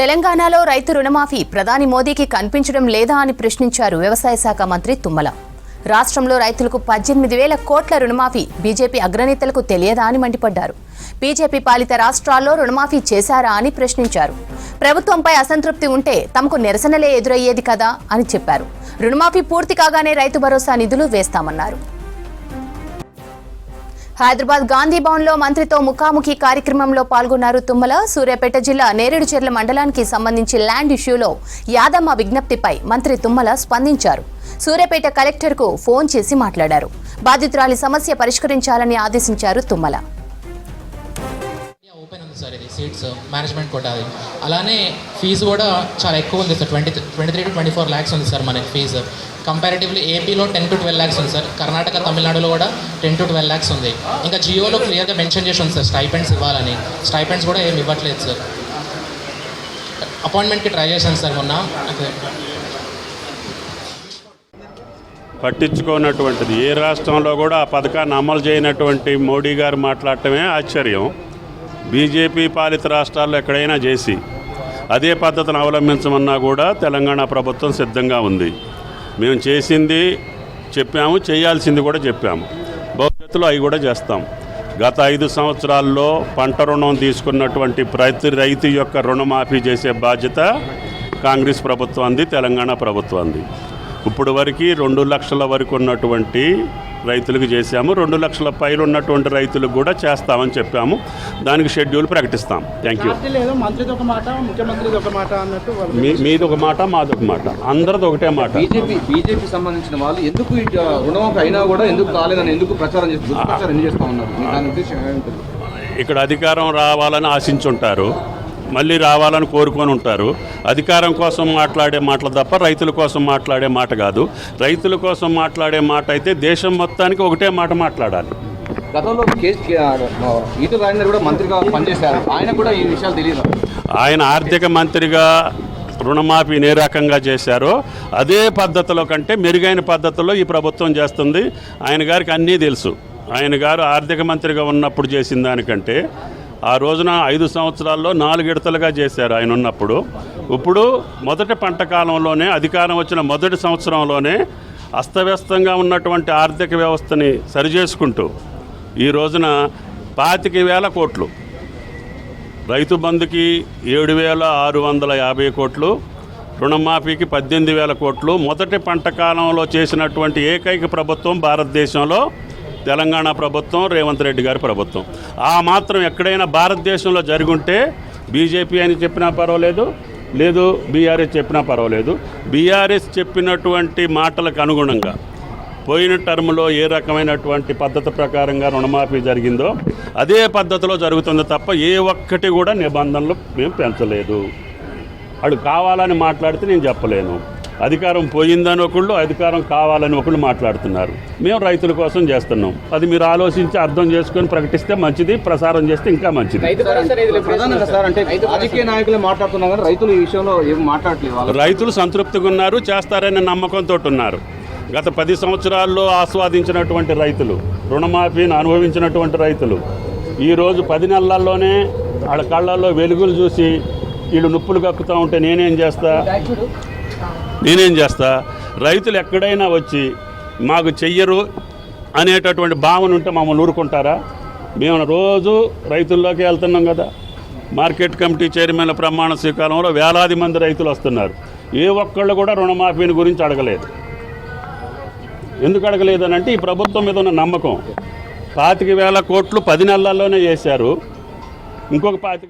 తెలంగాణలో రైతు రుణమాఫీ ప్రధాని మోదీకి కనిపించడం లేదా అని ప్రశ్నించారు వ్యవసాయ శాఖ మంత్రి తుమ్మల. రాష్ట్రంలో రైతులకు పద్దెనిమిది వేల కోట్ల రుణమాఫీ బీజేపీ అగ్రనేతలకు తెలియదా అని మండిపడ్డారు. బీజేపీ పాలిత రాష్ట్రాల్లో రుణమాఫీ చేశారా అని ప్రశ్నించారు. ప్రభుత్వంపై అసంతృప్తి ఉంటే తమకు నిరసనలే ఎదురయ్యేది కదా అని చెప్పారు. రుణమాఫీ పూర్తి కాగానే రైతు భరోసా నిధులు వేస్తామన్నారు. హైదరాబాద్ గాంధీ భవన్లో మంత్రితో ముఖాముఖి కార్యక్రమంలో పాల్గొన్నారు తుమ్మల సూర్యాపేట జిల్లా నేరేడుచెర్ల మండలానికి సంబంధించి ల్యాండ్ ఇష్యూలో యాదమ్మ విజ్ఞప్తిపై మంత్రి తుమ్మల స్పందించారు. సూర్యాపేట కలెక్టర్కు ఫోన్ చేసి మాట్లాడారు. బాధితురాలి సమస్య పరిష్కరించాలని ఆదేశించారు తుమ్మల. సార్ ఇది సీట్స్ మేనేజ్మెంట్ కోటా అది. అలానే ఫీజు కూడా చాలా ఎక్కువ ఉంది sir. Twenty twenty three to twenty four lakhs ఉంది సార్ మనకి ఫీజు కంపారిటివ్లీ ఏపీలో టెన్ టు ట్వెల్వ్ ల్యాక్స్ ఉంది సార్. కర్ణాటక తమిళనాడులో కూడా టెన్ టు ట్వెల్వ్ ల్యాక్స్ ఉంది. ఇంకా జియోలో క్లియర్గా మెన్షన్ చేసి ఉంది సార్ స్టైపెండ్స్ ఇవ్వాలని. స్టైపెండ్స్ కూడా ఏమి ఇవ్వట్లేదు సార్. అపాయింట్మెంట్కి ట్రై చేశాను సార్ మొన్న. పట్టించుకోనటువంటిది. ఏ రాష్ట్రంలో కూడా ఆ పథకాన్ని అమలు చేయనటువంటి మోడీ గారు మాట్లాడటమే ఆశ్చర్యం. బీజేపీ పాలిత రాష్ట్రాల్లో ఎక్కడైనా చేసి అదే పద్ధతిని అవలంబించమన్నా కూడా తెలంగాణ ప్రభుత్వం సిద్ధంగా ఉంది. మేము చేసింది చెప్పాము చేయాల్సింది కూడా చెప్పాము. భవిష్యత్తులో అవి కూడా చేస్తాం. గత ఐదు సంవత్సరాల్లో పంట రుణం తీసుకున్నటువంటి ప్రతి రైతు యొక్క రుణమాఫీ చేసే బాధ్యత కాంగ్రెస్ ప్రభుత్వంది తెలంగాణ ప్రభుత్వంది ఇప్పుడు వరకు రెండు లక్షల వరకు ఉన్నటువంటి రైతులకు చేశాము. రెండు లక్షల పైన ఉన్నటువంటి రైతులకు కూడా చేస్తామని చెప్పాము. దానికి షెడ్యూల్ ప్రకటిస్తాం. థ్యాంక్ యూ మీది ఒక మాట మాది ఒక మాట. అందరిది ఒకటే మాట. బీజేపీ బీజేపీ సంబంధించిన వాళ్ళు ఎందుకు రుణమాఫీ అయినా కూడా ఎందుకు కాలేదని ఎందుకు ప్రచారం చేస్తారు దుష్ప్రచారం ఎందుకు చేస్తా ఉన్నారు? మీ దాని ఉద్దేశం ఏమిటి? ఇక్కడ అధికారం రావాలని ఆశించుంటారు. మళ్ళీ రావాలని కోరుకొని ఉంటారు. అధికారం కోసం మాట్లాడే మాటలు తప్ప రైతుల కోసం మాట్లాడే మాట కాదు. రైతుల కోసం మాట్లాడే మాట అయితే దేశం మొత్తానికి ఒకటే మాట మాట్లాడాలి. గతంలో ఈటల రాజేందర్ కూడా మంత్రిగా పనిచేశారు. ఆయన కూడా ఈ విషయాలు తెలియదు. ఆయన ఆర్థిక మంత్రిగా రుణమాఫీ ఏ రకంగా చేశారో అదే పద్ధతిలో కంటే మెరుగైన పద్ధతిలో ఈ ప్రభుత్వం చేస్తుంది. ఆయన గారికి అన్నీ తెలుసు. ఆయన గారు ఆర్థిక మంత్రిగా ఉన్నప్పుడు చేసిన దానికంటే ఆ రోజున ఐదు సంవత్సరాల్లో నాలుగు విడతలుగా చేశారు ఆయన ఉన్నప్పుడు. ఇప్పుడు మొదటి పంట కాలంలోనే అధికారం వచ్చిన మొదటి సంవత్సరంలోనే అస్తవ్యస్తంగా ఉన్నటువంటి ఆర్థిక వ్యవస్థని సరిచేసుకుంటూ ఈ రోజున పాతిక వేల కోట్లు రైతు బంధుకి ఏడు వేల ఆరు వందల యాభై కోట్లు రుణమాఫీకి పద్దెనిమిది వేల కోట్లు. మొదటి పంట కాలంలో చేసినటువంటి ఏకైక ప్రభుత్వం భారతదేశంలో తెలంగాణ ప్రభుత్వం రేవంత్ రెడ్డి గారి ప్రభుత్వం. ఆ మాత్రం ఎక్కడైనా భారతదేశంలో జరుగుంటే బీజేపీ అని చెప్పినా పర్వాలేదు లేదు బీఆర్ఎస్ చెప్పినా పర్వాలేదు. బీఆర్ఎస్ చెప్పినటువంటి మాటలకు అనుగుణంగా పోయిన టర్మ్లో ఏ రకమైనటువంటి పద్ధతి ప్రకారంగా రుణమాఫీ జరిగిందో అదే పద్ధతిలో జరుగుతుంది తప్ప ఏ ఒక్కటి కూడా నిబంధనలు మేము పెంచలేదు. అడు కావాలని మాట్లాడితే నేను చెప్పలేను. అధికారం పోయిందని ఒకళ్ళు అధికారం కావాలని ఒకళ్ళు మాట్లాడుతున్నారు. మేము రైతుల కోసం చేస్తున్నాం. అది మీరు ఆలోచించి అర్థం చేసుకొని ప్రకటిస్తే మంచిది ప్రసారం చేస్తే ఇంకా మంచిది. ప్రధానంగా సార్ అంటే రాజకీయ నాయకులు మాట్లాడుతున్నా కానీ రైతులు ఈ విషయంలో రైతులు సంతృప్తిగా ఉన్నారు చేస్తారనే నమ్మకంతో ఉన్నారు. గత పది సంవత్సరాల్లో ఆస్వాదించినటువంటి రైతులు రుణమాఫీని అనుభవించినటువంటి రైతులు ఈరోజు పది నెలల్లోనే వాళ్ళ కళ్ళల్లో వెలుగులు చూసి వీళ్ళు నొప్పులు కక్కుతూ ఉంటే నేనేం చేస్తా? నేనేం చేస్తా? రైతులు ఎక్కడైనా వచ్చి మాకు చెయ్యరు అనేటటువంటి భావన ఉంటే మమ్మల్ని ఊరుకుంటారా? మేము రోజు రైతుల్లోకి వెళ్తున్నాం కదా. మార్కెట్ కమిటీ చైర్మన్ల ప్రమాణ స్వీకారంలో వేలాది మంది రైతులు వస్తున్నారు. ఏ ఒక్కళ్ళు కూడా రుణమాఫీని గురించి అడగలేదు. ఎందుకు అడగలేదనంటే ఈ ప్రభుత్వం మీద ఉన్న నమ్మకం. పాతిక వేల కోట్లు పది నెలల్లోనే చేశారు ఇంకొక పాతిక